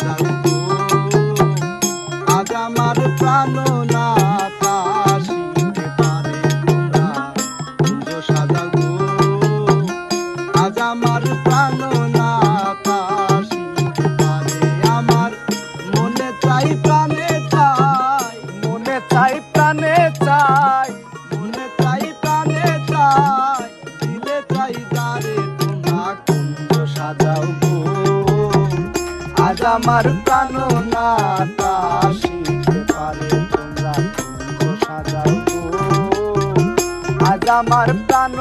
সাজাও আমার প্রাণ না আজ আমার প্রাণ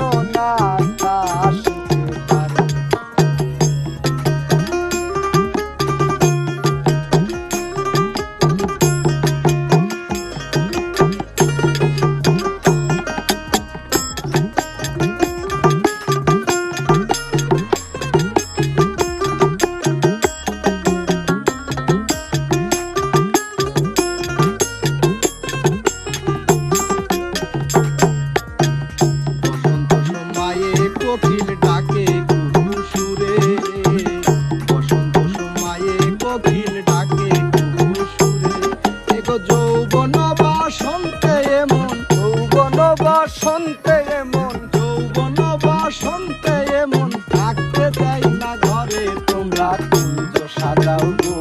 কুঞ্জ সাজাও গো।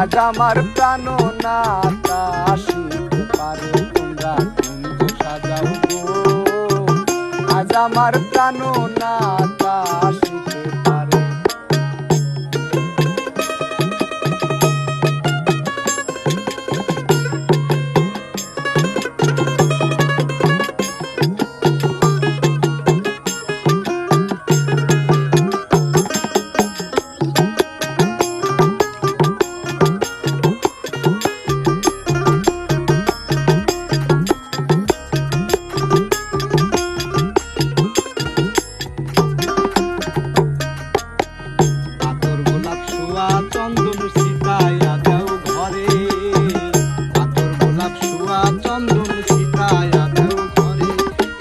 আজ আমার প্রাণ না আসিতে পারো, তোমরা কুঞ্জ সাজাও গো। আজ আমার প্রাণ না চন্দন সিতায়া দেও ঘরে। পাথর গোলাপ শুয়া চন্দন সিতায়া দেও ঘরে।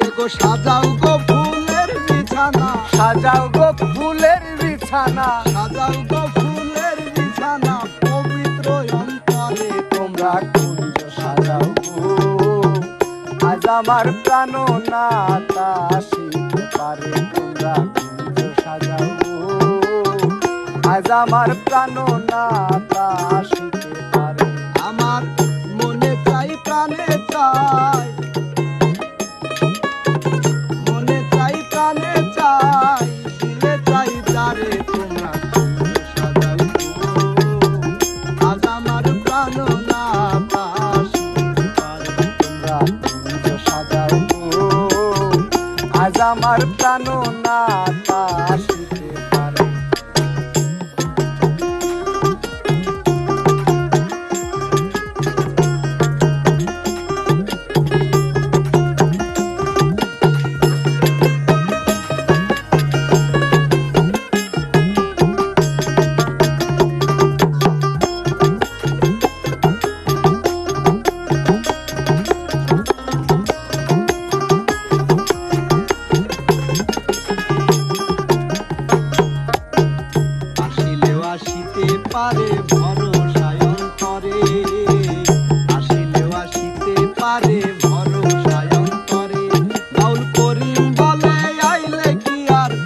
এগো সাজাও গো ফুলের বিছানা। সাজাও গো ফুলের বিছানা। সাজাও গো ফুলের বিছানা পবিত্র অন্তরে তোমরা কুঞ্জ সাজাও আজ আমার প্রাণ না শিখতে পারে তোমরা কুঞ্জ সাজাও আজ আমার প্রাণ না আমার মনে চাই, প্রাণে চাই। মনে চাই, প্রাণে চাই। দিলে চাই গো। আজ আমার প্রাণ আজ আমার প্রাণ না শিখতে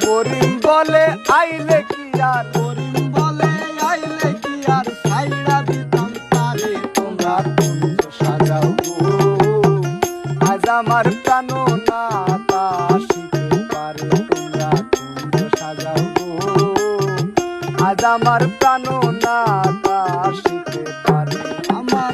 করিম বলে আইলে কি আর? করিম বলে আইলে কি আর? সাইরা দিতাম তারে তোমরা সাজাও আজ আমার প্রাণ না শিখতে পারে তোমরা কুঞ্জ সাজাও আজ আমার প্রাণ না পারে। আমার